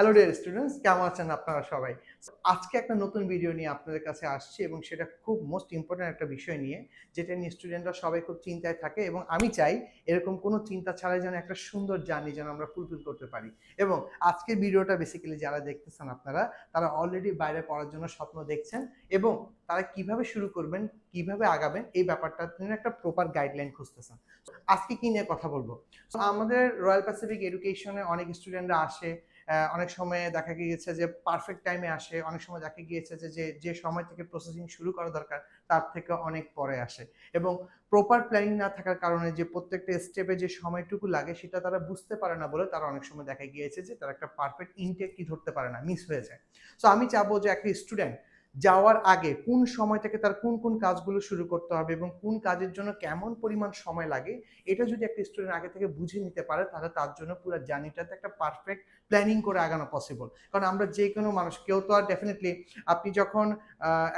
Hello dear students কেমন আছেন আপনারা সবাই? আজকে একটা নতুন ভিডিও নিয়ে আপনাদের কাছে আসছি এবং সেটা খুব মোস্ট ইম্পর্ট্যান্ট একটা বিষয় নিয়ে, যেটা নিয়ে স্টুডেন্টরা সবাই খুব চিন্তায় থাকে এবং আমি চাই এরকম কোনো চিন্তা ছাড়াই যেন একটা সুন্দর জার্নি যেন আমরা ফুলফিল করতে পারি। এবং আজকের ভিডিওটা বেসিক্যালি যারা দেখতেছেন আপনারা, তারা অলরেডি বাইরে পড়ার জন্য স্বপ্ন দেখছেন এবং তারা কীভাবে শুরু করবেন, কীভাবে আগাবেন, এই ব্যাপারটা জন্য একটা প্রপার গাইডলাইন খুঁজতেছেন। আজকে কি নিয়ে কথা বলব? আমাদের রয়্যাল প্যাসিফিক এডুকেশনে অনেক স্টুডেন্টরা আসে অনেক সময় দেখা গিয়েছে যে পারফেক্ট টাইমে আসে, অনেক সময় দেখা গিয়েছে যে যে সময় থেকে প্রসেসিং শুরু করা দরকার, তার থেকে অনেক পরে আসে। এবং প্রপার প্ল্যানিং না থাকার কারণে যে প্রত্যেকটা স্টেপে যে সময়টুকু লাগে, সেটা তারা বুঝতে পারে না বলে তারা অনেক সময় দেখা গিয়েছে যে, তারা একটা পারফেক্ট ইনটেক কি ধরতে পারে না মিস হয়ে যায়। সো আমি চাবো যে একটা স্টুডেন্ট যাওয়ার আগে কোন সময় থেকে তার কোন কোন কাজগুলো শুরু করতে হবে এবং কোন কাজের জন্য কেমন পরিমাণ সময় লাগে, এটা যদি একটা স্টুডেন্ট আগে থেকে বুঝে নিতে পারে, তাহলে তার জন্য পুরো জার্নিটাতে একটা পারফেক্ট প্ল্যানিং করে আগানো পসিবল কারণ আমরা যে কোনো মানুষ, কেউ তো আর ডেফিনেটলি আপনি যখন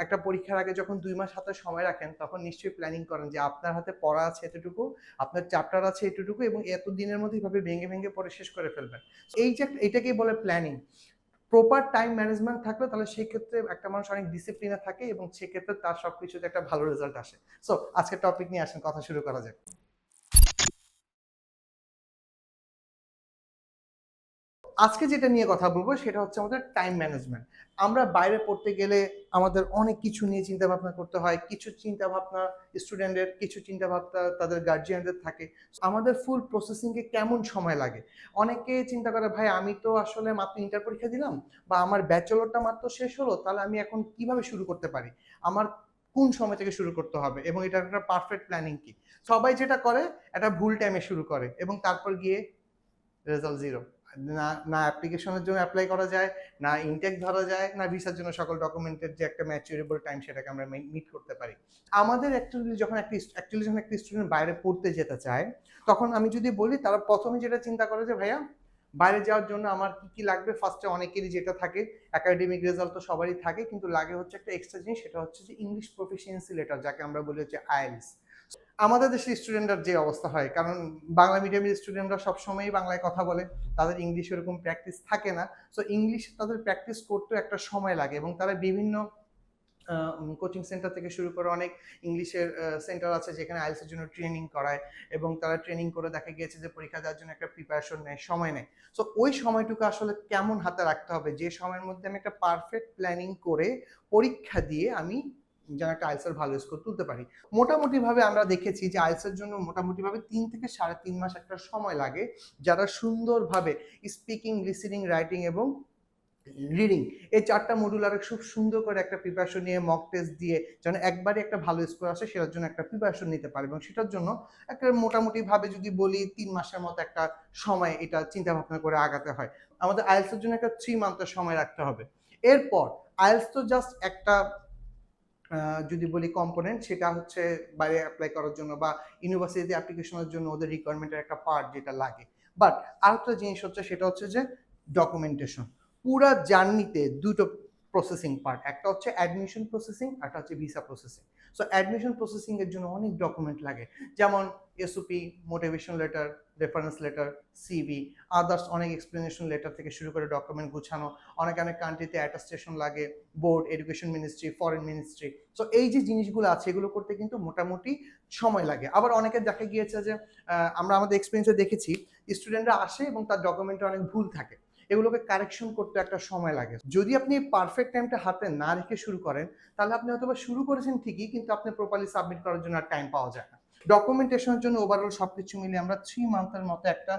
একটা পরীক্ষার আগে যখন দুই মাস হাতে সময় রাখেন, তখন নিশ্চয়ই প্ল্যানিং করেন যে আপনার হাতে পড়া আছে এতটুকু, আপনার চ্যাপ্টার আছে এতটুকু এবং এত দিনের মধ্যে এভাবে ভেঙে ভেঙে পরে শেষ করে ফেলবেন। এই যে এটাকেই বলে প্ল্যানিং প্রপার টাইম ম্যানেজমেন্ট থাকলে তাহলে সেই ক্ষেত্রে একটা মানুষ অনেক ডিসিপ্লিনে থাকে এবং সেক্ষেত্রে তার সব কিছুতে একটা ভালো রেজাল্ট আসে। সো আজকের টপিক নিয়ে আসেন, কথা শুরু করা যাক। আজকে যেটা নিয়ে কথা বলব সেটা হচ্ছে আমাদের টাইম ম্যানেজমেন্ট আমরা বাইরে পড়তে গেলে আমাদের অনেক কিছু নিয়ে চিন্তা ভাবনা করতে হয়, কিছু চিন্তা ভাবনা স্টুডেন্টের কিছু চিন্তা ভাবনা তাদের গার্জিয়ানদের থাকে। আমাদের ফুল প্রসেসিংয়ে কেমন সময় লাগে? অনেকে চিন্তা করে, ভাই, আমি তো আসলে মাত্র ইন্টার পরীক্ষা দিলাম বা আমার ব্যাচেলরটা মাত্র শেষ হলো, তাহলে আমি এখন কীভাবে শুরু করতে পারি? আমার কোন সময় থেকে শুরু করতে হবে? এবং এটা একটা পারফেক্ট প্ল্যানিং কি? সবাই যেটা করে, একটা ভুল টাইমে শুরু করে এবং তারপর গিয়ে রেজাল্ট জিরো না অ্যাপ্লিকেশনের জন্য অ্যাপ্লাই করা যায়, না ইনটেক ধরা যায়, না ভিসার জন্য সকল ডকুমেন্টের যে একটা ম্যাচুরেবল টাইম সেটাকে আমরা মিট করতে পারি। আমাদের অ্যাকচুয়ালি যখন একটা অ্যাকচুয়ালি যখন একটা স্টুডেন্ট বাইরে পড়তে যেতে চায়, তখন আমি যদি বলি তারা প্রথমে যেটা চিন্তা করে যে, ভাইয়া, বাইরে যাওয়ার জন্য আমার কি কি লাগবে? ফার্স্টে অনেকেরই যেটা থাকে একাডেমিক রেজাল্ট তো সবারই থাকে, কিন্তু লাগে হচ্ছে একটা এক্সট্রা জিনিস, সেটা হচ্ছে যে ইংলিশ প্রফিসিয়েন্সি লেটার যাকে আমরা বলি হচ্ছে আইএলস আমাদের দেশের স্টুডেন্টদের যে অবস্থা হয়, কারণ বাংলা মিডিয়ামের স্টুডেন্টরা সবসময়ই বাংলায় কথা বলে, তাদের ইংলিশ এরকম প্র্যাকটিস থাকে না সো ইংলিশ তাদের প্র্যাকটিস করতেও একটা সময় লাগে এবং তারা বিভিন্ন কোচিং সেন্টার থেকে শুরু করে অনেক ইংলিশের সেন্টার আছে যেখানে আইএলসের জন্য ট্রেনিং করায় এবং তারা ট্রেনিং করে দেখা গিয়েছে যে পরীক্ষা দেওয়ার জন্য একটা প্রিপারেশন নেয়, সময় নেয়। সো ওই সময়টুকু আসলে কেমন হাতে রাখতে হবে? যে সময়ের মধ্যে আমি একটা পারফেক্ট প্ল্যানিং করে পরীক্ষা দিয়ে আমি যেন একটা আইএলসের ভালো স্কোর তুলতে পারি। মোটামুটিভাবে আমরা দেখেছি যে আইএলসের জন্য মোটামুটিভাবে তিন থেকে সাড়ে তিন মাস একটা সময় লাগে, যারা সুন্দরভাবে স্পিকিং লিসেনিং রাইটিং এবং রিডিং এই চারটা মডুল আর খুব সুন্দর করে একটা প্রিপারেশন নিয়ে মক টেস্ট দিয়ে যেন একবারে একটা ভালো স্কোর আসে, সেটার জন্য একটা প্রিপারেশন নিতে পারে এবং সেটার জন্য একটা মোটামুটিভাবে যদি বলি তিন মাসের মতো একটা সময় এটা চিন্তা ভাবনা করে আগাতে হয়। আমাদের আইএলসের জন্য একটা থ্রি মান্থের সময় রাখতে হবে। এরপর আইএলস তো জাস্ট একটা যদি বলি কম্পোনেন্ট সেটা হচ্ছে বাইরে অ্যাপ্লাই করার জন্য বা ইউনিভার্সিটি অ্যাপ্লিকেশনের জন্য ওদের রিকোয়ারমেন্টের একটা পার্ট যেটা লাগে। বাট আরেকটা জিনিস হচ্ছে, সেটা হচ্ছে যে ডকুমেন্টেশন পুরা জার্নিতে দুটো প্রসেসিং পার্ট একটা হচ্ছে অ্যাডমিশন প্রসেসিং একটা হচ্ছে visa processing so admission processing এর জন্য অনেক ডকুমেন্ট লাগে। যেমন SOP motivation letter reference letter CV others অনেক এক্সপ্লেনেশন লেটার থেকে শুরু করে ডকুমেন্ট গুছানো। অনেক অনেক কান্ট্রিতে অ্যাটাস্টেশন লাগে board education ministry foreign ministry so এই যে জিনিসগুলো আছে, এগুলো করতে কিন্তু মোটামুটি সময় লাগে। আবার অনেকে দেখা গিয়েছে যে আমরা আমাদের এক্সপিরিয়েন্সে দেখেছি স্টুডেন্টরা আসে এবং তার ডকুমেন্টে অনেক ভুল থাকে। এগুলোকে কারেকশন করতে একটা সময় লাগে। যদি আপনি পারফেক্ট টাইমটা হাতে না রেখে শুরু করেন, তাহলে আপনি হয়তোবা শুরু করেছেন ঠিকই, কিন্তু আপনি প্রপারলি সাবমিট করার জন্য আর টাইম পাওয়া যায় না। ডকুমেন্টেশনের জন্য ওভারঅল সব কিছু মিলিয়ে আমরা থ্রি মান্থের মতো একটা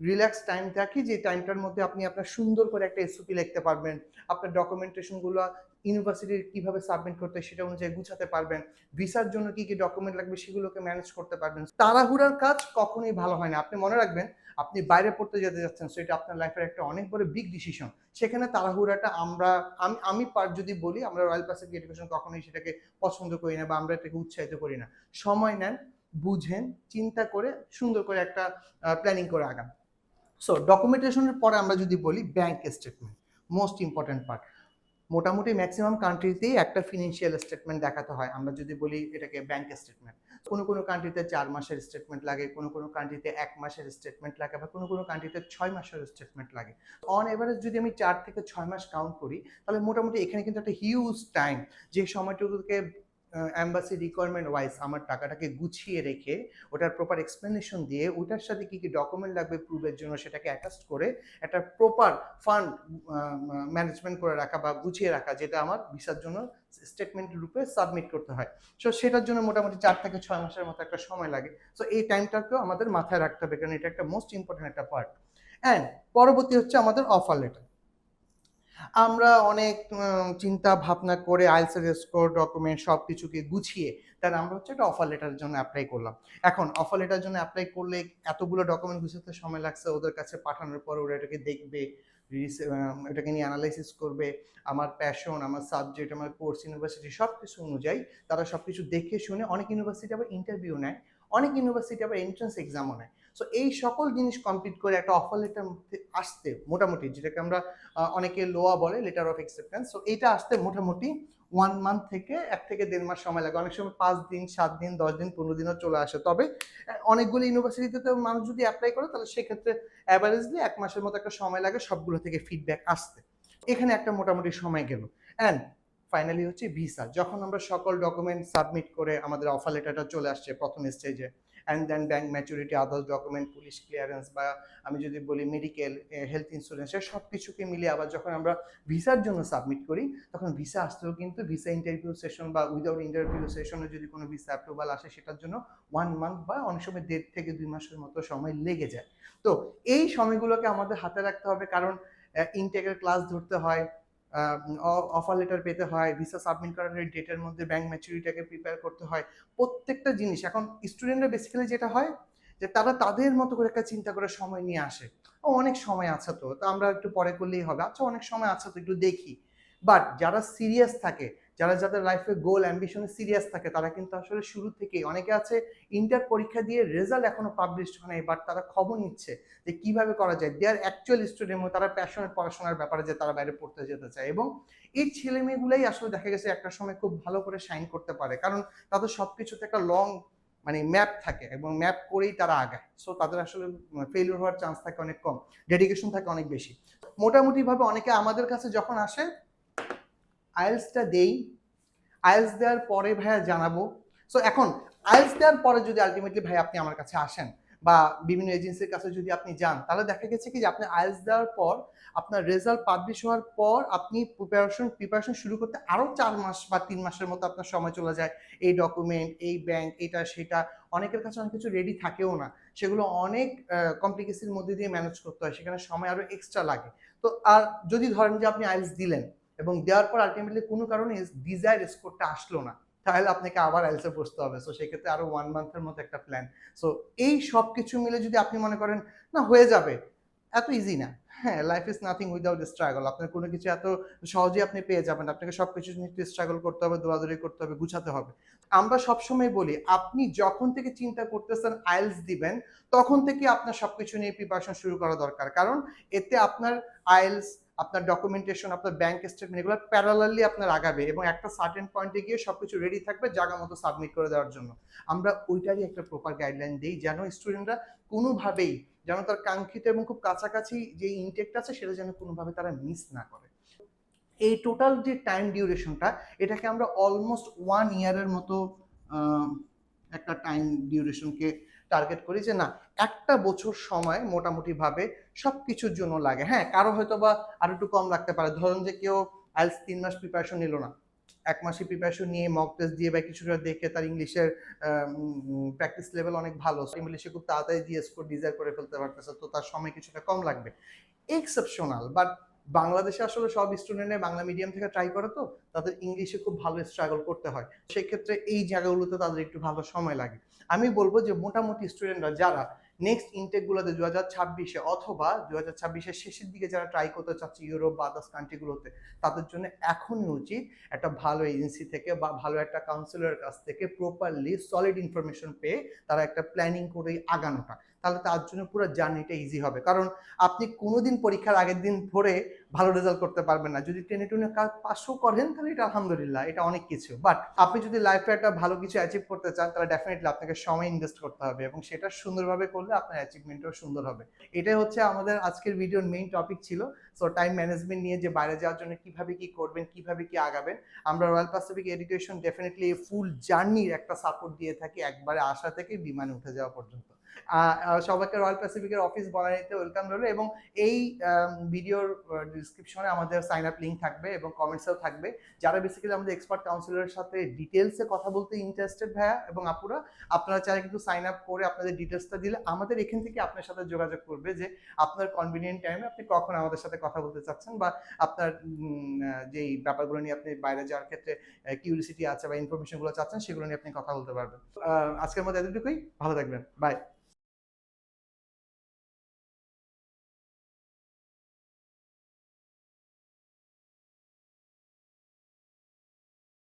রিল্যাক্স টাইম থাকি, যে টাইমটার মধ্যে আপনি আপনার সুন্দর করে একটা এসওপি লিখতে পারবেন। আপনার ডকুমেন্টেশনগুলো ইউনিভার্সিটির কীভাবে সাবমিট করতে সেটা অনুযায়ী গুছাতে পারবেন। ভিসার জন্য কি কি ডকুমেন্ট লাগবে সেগুলোকে ম্যানেজ করতে পারবেন। তাড়াহুড়ার কাজ কখনোই ভালো হয় না। আপনি মনে রাখবেন, আপনি বাইরে পড়তে যেতে যাচ্ছেন সেটা আপনার লাইফের একটা অনেক বড় বিগ ডিসিশন সেখানে তাড়াহুড়াটা আমরা, আমি আমি পার যদি বলি, আমরা রয়্যাল প্যাসিফিক এডুকেশন কখনোই সেটাকে পছন্দ করি না বা আমরা এটাকে উৎসাহিত করি না। সময় নেন, বুঝেন, চিন্তা করে সুন্দর করে একটা প্ল্যানিং করে আগান। সো ডকুমেন্টেশনের পরে আমরা যদি বলি bank statement most important part মোটামুটি ম্যাক্সিমাম কান্ট্রিতেই একটা ফিনান্সিয়াল স্টেটমেন্ট দেখাতে হয়। আমরা যদি বলি এটাকে ব্যাংক স্টেটমেন্ট কোনো কোনো কান্ট্রিতে চার মাসের স্টেটমেন্ট লাগে, কোনো কোনো কান্ট্রিতে এক মাসের স্টেটমেন্ট লাগে বা কোনো কোনো কান্ট্রিতে ছয় মাসের স্টেটমেন্ট লাগে। অন এভারেজ যদি আমি চার থেকে ছয় মাস কাউন্ট করি, তাহলে মোটামুটি এখানে কিন্তু একটা হিউজ টাইম যে সময়টুকুকে অ্যাম্বাসি রিকোয়ারমেন্ট ওয়াইজ আমার টাকাটাকে গুছিয়ে রেখে ওটার প্রপার এক্সপ্লেনেশন দিয়ে ওটার সাথে কী কী ডকুমেন্ট লাগবে প্রুভের জন্য সেটাকে অ্যাটাচ করে একটা প্রপার ফান্ড ম্যানেজমেন্ট করে রাখা বা গুছিয়ে রাখা যেটা আমার ভিসার জন্য স্টেটমেন্ট রূপে সাবমিট করতে হয়। সো সেটার জন্য মোটামুটি চার থেকে ছয় মাসের মতো একটা সময় লাগে। সো এই টাইমটাকেও আমাদের মাথায় রাখতে হবে, কারণ এটা একটা মোস্ট ইম্পর্টেন্ট একটা পার্ট অ্যান্ড পরবর্তী হচ্ছে আমাদের অফার লেটার আমরা অনেক চিন্তা ভাবনা করে আইএলসের স্কোর ডকুমেন্ট সব কিছুকে গুছিয়ে তার আমরা হচ্ছে একটা অফার লেটারের জন্য অ্যাপ্লাই করলাম। এখন অফার লেটার জন্য অ্যাপ্লাই করলে এতগুলো ডকুমেন্ট গুছাতে সময় লাগছে, ওদের কাছে পাঠানোর পর ওরা এটাকে দেখবে এটাকে নিয়ে অ্যানালাইসিস করবে। আমার প্যাশন আমার সাবজেক্ট আমার কোর্স ইউনিভার্সিটি সব কিছু অনুযায়ী তারা সব কিছু দেখে শুনে অনেক ইউনিভার্সিটি আবার ইন্টারভিউ নেয়, অনেক ইউনিভার্সিটি আবার এন্ট্রান্স এক্সামও নেয়। সো এই সকল জিনিস কমপ্লিট করে একটা অফার লেটার আসতে মোটামুটি, যেটাকে আমরা অনেকে লোয়া বলে লেটার অফ অ্যাকসেপ্টেন্স সো এইটা আসতে মোটামুটি ওয়ান মান্থ থেকে এক থেকে দেড় মাস সময় লাগে। অনেক সময় পাঁচ দিন, সাত দিন, দশ দিন, পনেরো দিনও চলে আসে। তবে অনেকগুলো ইউনিভার্সিটিতে তো মানুষ যদি অ্যাপ্লাই করে, তাহলে সেক্ষেত্রে অ্যাভারেজলি এক মাসের মতো একটা সময় লাগে সবগুলো থেকে ফিডব্যাক আসতে। এখানে একটা মোটামুটি সময় গেল। অ্যান্ড ফাইনালি হচ্ছে ভিসা যখন আমরা সকল ডকুমেন্ট সাবমিট করে আমাদের অফার লেটারটা চলে আসছে, প্রথম স্টেজে and then bank maturity others document police clearance বা আমি যদি বলি মেডিকেল হেলথ ইন্স্যুরেন্সের সব কিছুকে মিলিয়ে আবার যখন আমরা ভিসার জন্য সাবমিট করি, তখন ভিসা আসতেও কিন্তু ভিসা ইন্টারভিউ সেশন বা উইদাউট ইন্টারভিউ সেশনে যদি কোনো ভিসা অ্যাপ্রুভাল আসে, সেটার জন্য ওয়ান মান্থ বা অনেক সময় দেড় থেকে দুই মাসের মতো সময় লেগে যায়। তো এই সময়গুলোকে আমাদের হাতে রাখতে হবে কারণ ইনটেকের ক্লাস ধরতে হয় অফার লেটার পেতে হয় ভিসা সাবমিট করার ডেটের মধ্যে ব্যাংক ম্যাচুরিটাকে প্রিপেয়ার করতে হয়, প্রত্যেকটা জিনিস। এখন স্টুডেন্টরা বেসিক্যালি যেটা হয়, যে তারা তাদের মতো করে একটা চিন্তা করে সময় নিয়ে আসে। ও, অনেক সময় আছে তো, তা আমরা একটু পরে করলেই হবে। আচ্ছা অনেক সময় আছে তো, একটু দেখি। বাট যারা সিরিয়াস থাকে যারা যাদের লাইফে গোল অ্যাম্বিশনে সিরিয়াস থাকে, তারা কিন্তু আসলে শুরু থেকেই, অনেকে আছে ইন্টার পরীক্ষা দিয়ে রেজাল্ট এখনও পাবলিশড হয় নাই বাট তারা খবর নিচ্ছে যে কীভাবে করা যায়। দে আর অ্যাকচুয়াল স্টুডেন্ট তারা প্যাশনের পড়াশোনার ব্যাপারে যে তারা বাইরে পড়তে যেতে চায়, এবং এই ছেলে মেয়েগুলাই আসলে দেখা গেছে একটা সময় খুব ভালো করে সাইন করতে পারে, কারণ তাদের সব কিছুতে একটা লং মানে ম্যাপ থাকে, এবং ম্যাপ করেই তারা আগায়। সো তাদের আসলে ফেলিওর হওয়ার চান্স থাকে অনেক কম ডেডিকেশন থাকে অনেক বেশি। মোটামুটিভাবে অনেকে আমাদের কাছে যখন আসে আইএলসটা দেই আইএলস দেওয়ার পরে ভাইয়া জানাব। সো এখন আইএলস দেওয়ার পরে যদি আলটিমেটলি ভাই আপনি আমার কাছে আসেন বা বিভিন্ন এজেন্সির কাছে যদি আপনি যান, তাহলে দেখা গেছে কি যে আপনি আইএলস দেওয়ার পর আপনার রেজাল্ট পাবলিশ হওয়ার পর আপনি প্রিপারেশন প্রিপারেশন শুরু করতে আরও চার মাস বা তিন মাসের মতো আপনার সময় চলে যায়। এই ডকুমেন্ট এই ব্যাংক এটা, সেটা, অনেকের কাছে অনেক কিছু রেডি থাকেও না। সেগুলো অনেক কমপ্লিকেসির মধ্যে দিয়ে ম্যানেজ করতে হয়, সেখানে সময় আরও এক্সট্রা লাগে। তো, আর যদি ধরেন যে আপনি আইএলস দিলেন এবং দেওয়ার পর আলটিমেটলি কোনো কারণে ডিজায়ার স্কোরটা আসলো না। তাহলে আপনাকে আবার আইএলসে বসতে হবে। সো সেক্ষেত্রে আরও ওয়ান মান্থের মতো একটা প্ল্যান সো এই সব কিছু মিলে যদি আপনি মনে করেন, না, হয়ে যাবে। এত ইজি না। হ্যাঁ life is nothing without struggle আপনার কোনো কিছু এত সহজে আপনি পেয়ে যাবেন। আপনাকে সব কিছু নিয়ে স্ট্রাগল করতে হবে, দৌড়াদৌড়ি করতে হবে, গুছাতে হবে। আমরা সবসময় বলি, আপনি যখন থেকে চিন্তা করতেছেন আইলস দিবেন, তখন থেকে আপনার সবকিছু নিয়ে প্রিপারেশন শুরু করা দরকার। কারণ এতে আপনার আইএলস আপনার ডকুমেন্টেশন আপনার ব্যাংক স্টেটমেন্ট এগুলো প্যারালালি আপনার আগাবে এবং একটা সার্টেন পয়েন্টে গিয়ে সবকিছু রেডি থাকবে জায়গা মতো সাবমিট করে দেওয়ার জন্য। আমরা ওইটারই একটা প্রপার গাইডলাইন দিই যেন স্টুডেন্টরা কোনোভাবেই যেন তার কাঙ্ক্ষিত এবং খুব কাছাকাছি যে ইনটেকটা আছে সেটা যেন কোনোভাবে তারা মিস না করে। এই টোটাল যে টাইম ডিউরেশনটা এটাকে আমরা অলমোস্ট ওয়ান ইয়ারের মতো একটা টাইম ডিউরেশনকে টার্গেট করি যে না, একটা বছর সময় মোটামুটিভাবে সব কিছুর জন্য লাগে। হ্যাঁ কারও হয়তো বা আর একটু কম লাগতে পারে। ধরুন যে কেউ আইলস তিন মাস প্রিপারেশন নিল না। এক মাসে প্রিপারেশন নিয়ে মক টেস্ট দিয়ে বা কিছুটা দেখে তার ইংলিশের প্র্যাকটিস লেভেল অনেক ভালো। ইংলিশে খুব তাড়াতাড়ি দিয়ে স্কোর ডিজাইন করে ফেলতে পারতেছে, তো তার সময় কিছুটা কম লাগবে। এক্সেপশনাল বাট বাংলাদেশে আসলে সব স্টুডেন্টে বাংলা মিডিয়াম থেকে ট্রাই করে তো, তাদের ইংলিশে খুব ভালো স্ট্রাগল করতে হয়। সেক্ষেত্রে এই জায়গাগুলোতে তাদের একটু ভালো সময় লাগে। আমি বলব যে মোটামুটি স্টুডেন্টরা যারা নেক্সট ইনটেকগুলোতে দু হাজার ছাব্বিশে অথবা দু হাজার ছাব্বিশের শেষের দিকে যারা ট্রাই করতে চাচ্ছে ইউরোপ বা আদার্স কান্ট্রিগুলোতে তাদের জন্য এখনই উচিত একটা ভালো এজেন্সি থেকে বা ভালো একটা কাউন্সিলরের কাছ থেকে প্রপারলি সলিড ইনফরমেশন পেয়ে তারা একটা প্ল্যানিং করে আগানোটা। তাহলে তার জন্য পুরো জার্নিটা ইজি হবে। কারণ আপনি কোনোদিন পরীক্ষার আগের দিন ভরে ভালো রেজাল্ট করতে পারবেন না। যদি টেনে টুনে কাজ পাশও করেন, তাহলে এটা আলহামদুলিল্লাহ, এটা অনেক কিছু। বাট আপনি যদি লাইফে একটা ভালো কিছু অ্যাচিভ করতে চান, তাহলে ডেফিনেটলি আপনাকে সময় ইনভেস্ট করতে হবে এবং সেটা সুন্দরভাবে করলে আপনার অ্যাচিভমেন্টও সুন্দর হবে। এটাই হচ্ছে আমাদের আজকের ভিডিওর মেইন টপিক ছিল। সো টাইম ম্যানেজমেন্ট নিয়ে যে বাইরে যাওয়ার জন্য কীভাবে কি করবেন, কীভাবে কি আগাবেন, আমরা Royal Pacific Education definitely full জার্নির একটা সাপোর্ট দিয়ে থাকি একবারে আসা থেকে বিমানে উঠে যাওয়া পর্যন্ত। সবাইকে রয়্যাল প্যাসিফিকের অফিস বনানীতে ওয়েলকাম রইল এবং এই ভিডিওর ডিসক্রিপশনে আমাদের সাইন আপ লিঙ্ক থাকবে এবং কমেন্টসেও থাকবে। যারা বেসিক্যালি আমাদের এক্সপার্ট কাউন্সিলরের সাথে ডিটেলসে কথা বলতে ইন্টারেস্টেড ভাইয়া এবং আপুরা, আপনারা চাইলে কিন্তু সাইন আপ করে আপনাদের ডিটেলসটা দিলে আমাদের এখান থেকে আপনার সাথে যোগাযোগ করবে যে আপনার কনভিনিয়েন্ট টাইমে আপনি কখন আমাদের সাথে কথা বলতে চাচ্ছেন বা আপনার যেই ব্যাপারগুলো নিয়ে আপনি বাইরে যাওয়ার ক্ষেত্রে কিউরিসিটি আছে বা ইনফরমেশনগুলো চাচ্ছেন, সেগুলো নিয়ে আপনি কথা বলতে পারবেন। আজকের মধ্যে এতটুকুই। ভালো থাকবেন। বাই